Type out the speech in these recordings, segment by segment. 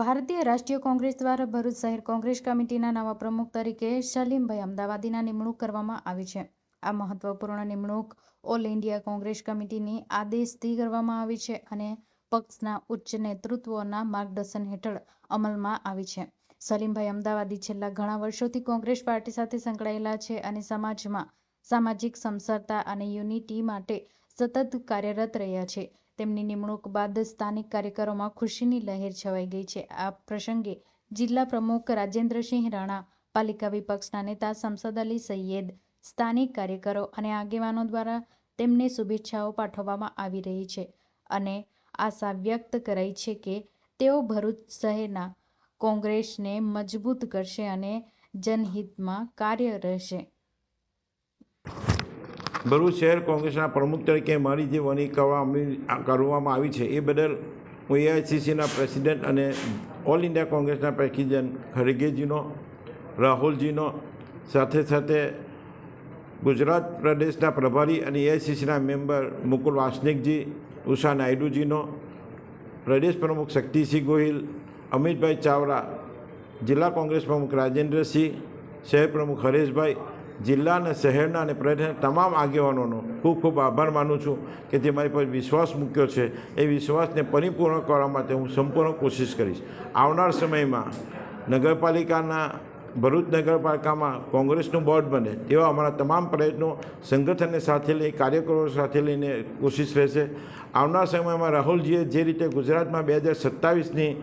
ભારતીય રાષ્ટ્રીય કોંગ્રેસ દ્વારા ભરૂચ શહેર કોંગ્રેસ કમિટીના નવા પ્રમુખ તરીકે સલીમભાઈ અમદાવાદીના નિમણૂક કરવામાં આવી છે. આ મહત્વપૂર્ણ નિમણૂક ઓલ ઇન્ડિયા કોંગ્રેસ કમિટીની આદેશથી કરવામાં આવી છે અને પક્ષના ઉચ્ચ નેતૃત્વના માર્ગદર્શન હેઠળ અમલમાં આવી છે. સલીમભાઈ અમદાવાદી છેલ્લા ઘણા વર્ષોથી કોંગ્રેસ પાર્ટી સાથે સંકળાયેલા છે અને સમાજમાં સામાજિક સમસરતા અને યુનિટી માટે સતત કાર્યરત રહ્યા છે. તેમની નિમણૂક બાદ સ્થાનિક કાર્યકરોમાં ખુશીની લહેર છવાઈ ગઈ છે. આ પ્રસંગે જિલ્લા પ્રમુખ રાજેન્દ્રસિંહ રાણા, પાલિકા વિપક્ષના નેતા સંસદ અલી સૈયદ, સ્થાનિક કાર્યકરો અને આગેવાનો દ્વારા તેમને શુભેચ્છાઓ પાઠવવામાં આવી રહી છે અને આશા વ્યક્ત કરાઈ છે કે તેઓ ભરૂચ શહેરના કોંગ્રેસને મજબૂત કરશે અને જનહિતમાં કાર્ય રહેશે. ભરૂચ શહેર કોંગ્રેસના પ્રમુખ તરીકે મારી જે વણી કરવામાં કરવામાં આવી છે, એ બદલ હું એઆઈસીસીના પ્રેસિડેન્ટ અને ઓલ ઇન્ડિયા કોંગ્રેસના પ્રેસિડેન્ટ ખરગેજીનો રાહુલજીનો, સાથે સાથે ગુજરાત પ્રદેશના પ્રભારી અને એઆઈસીસીના મેમ્બર મુકુલ વાસનિકજી, ઉષા નાયડુજીનો, પ્રદેશ પ્રમુખ શક્તિસિંહ ગોહિલ, અમિતભાઈ ચાવડા, જિલ્લા કોંગ્રેસ પ્રમુખ રાજેન્દ્રસિંહ, શહેર પ્રમુખ હરેશભાઈ જિલ્લા અને શહેરના અને પ્રદેશના તમામ આગેવાનોનો ખૂબ ખૂબ આભાર માનું છું કે જે મારી પર વિશ્વાસ મૂક્યો છે. એ વિશ્વાસને પરિપૂર્ણ કરવા માટે હું સંપૂર્ણ કોશિશ કરીશ. આવનાર સમયમાં નગરપાલિકાના, ભરૂચ નગરપાલિકામાં કોંગ્રેસનું બોર્ડ બને તેવા અમારા તમામ પ્રયત્નો સંગઠનને સાથે લઈ, કાર્યકરો સાથે લઈને કોશિશ રહેશે. આવનાર સમયમાં રાહુલજીએ જે રીતે ગુજરાતમાં બે હજાર સત્તાવીસની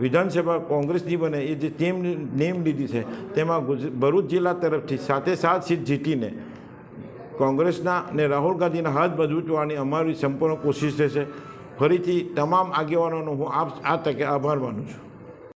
વિધાનસભા કોંગ્રેસની બને, એ જે ટીમ નેમ લીધી છે, તેમાં ભરૂચ જિલ્લા તરફથી સાથે સાત સીટ જીતીને કોંગ્રેસના અને રાહુલ ગાંધીના હાથ મજબૂતવાની અમારી સંપૂર્ણ કોશિશ રહેશે. ફરીથી તમામ આગેવાનોનો હું આપ, આ તકે આભાર માનું છું.